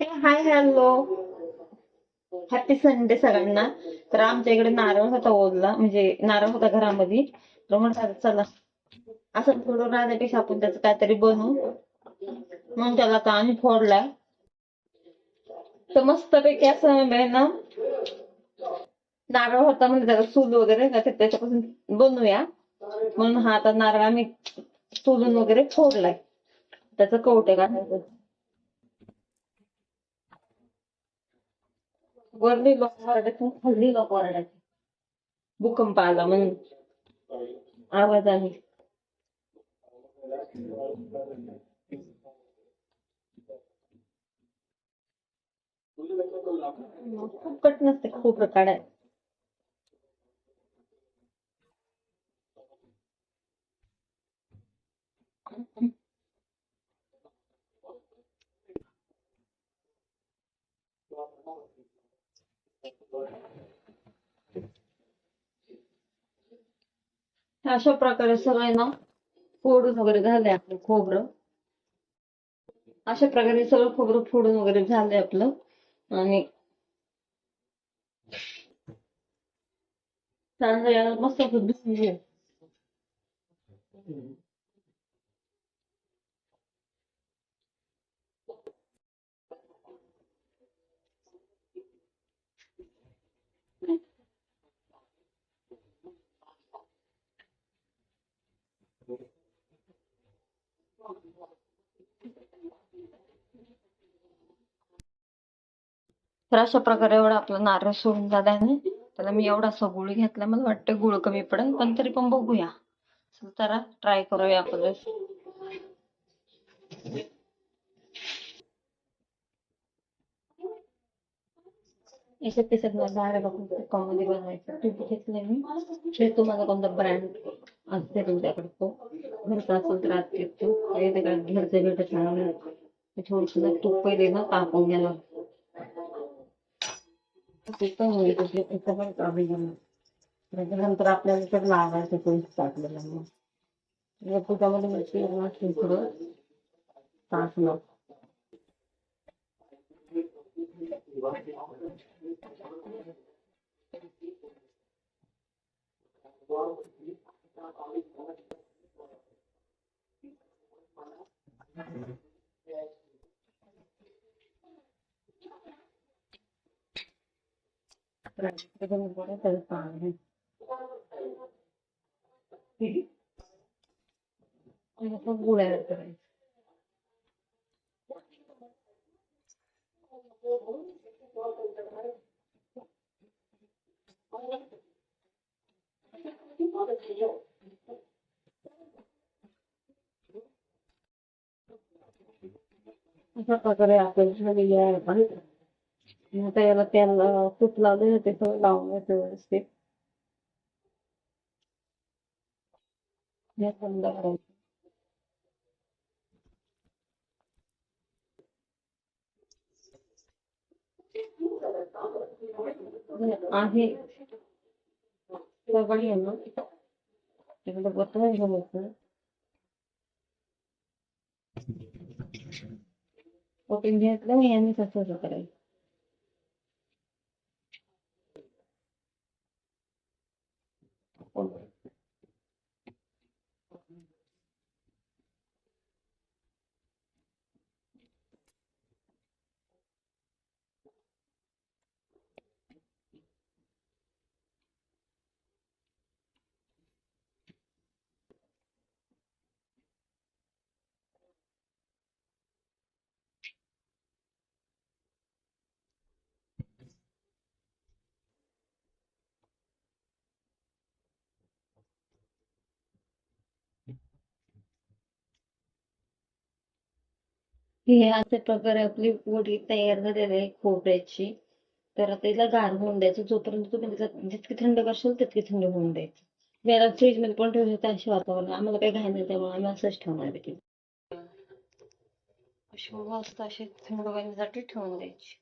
हे hi hello happy Sunday सगळ्यांना. तर आमच्या इकडे नारळ होता ओढला म्हणजे नारळ होता घरामध्ये. तर म्हणतात चला. असं फोडून राहण्यापेक्षा आपण त्याचं काहीतरी बनवू. मग त्याला आता आम्ही फोडलाय. तर मस्तपैकी असं ना नारळ होता म्हणजे त्याला चूल वगैरे त्याच्यापासून बनवूया. म्हणून हा आता नारळ आम्ही चुलून वगैरे फोडलाय. त्याचं कवटे काढायचं वरली लोक ओरडायचे खाल्ली लोक ओरडायचे भूकंप आला म्हणून. आवाज आहे. खूप कठीण असते प्रकार. काढाय अशा प्रकारे सगळे ना फोडून वगैरे झाले आपलं खोबरं. अशा प्रकारे सगळं खोबरं फोडून वगैरे झालंय आपलं. आणि चांगलं याला मस्त धुवून घेऊ तर अशा प्रकारे एवढा आपला नारळ सोडून झालाय त्याला मी एवढासा गुळ घेतला. मला वाटतं गुळ कमी पडेल पण तरी पण बघूया. जरा ट्राय करूया आपण. याच्यात त्याच्यात मध्ये बनवायचं. तूप घेतलंय मी. तुम्हाला कोणता ब्रँड असते तुमच्याकडे तो? घरचा असेल तर आत घेतो ते काय घरचे भेटत नाही थोडस तूप पहिले ना तापून घ्यायला तिथं होईल पण कमी त्याच्यानंतर आपल्याला तर लावायचं ते टाकलेलं मग या तुझ्यामध्ये मिरची थोडं टाकलं त्याच्यामध्ये त्याला पाणी गुळ ऍड करायचं अशा प्रकारे आपण झालेली आहे पण आता याला तेल तूप लावले ते सगळं लावून येते व्यवस्थित. हे बंद करायचं आहे. सगळं आहे ना. तिकडे बसलं घ्यायचं ओपन घेतलं मी यांनी तसं करायचं हे अशा प्रकारे आपली पोळी तयार झालेली आहे खोबऱ्याची. तर त्याला गार होऊन द्यायचं. जोपर्यंत तुम्ही तिला जितकी थंड करशाल तितकी थंड होऊन द्यायची. याला फ्रीजमध्ये पण ठेवू शकता अशी वातावरण. आम्हाला काही घाई नाही त्यामुळे आम्ही असंच ठेवणार आहे. अशी मस्त अशी थंड होण्यासाठी ठेवून द्यायची.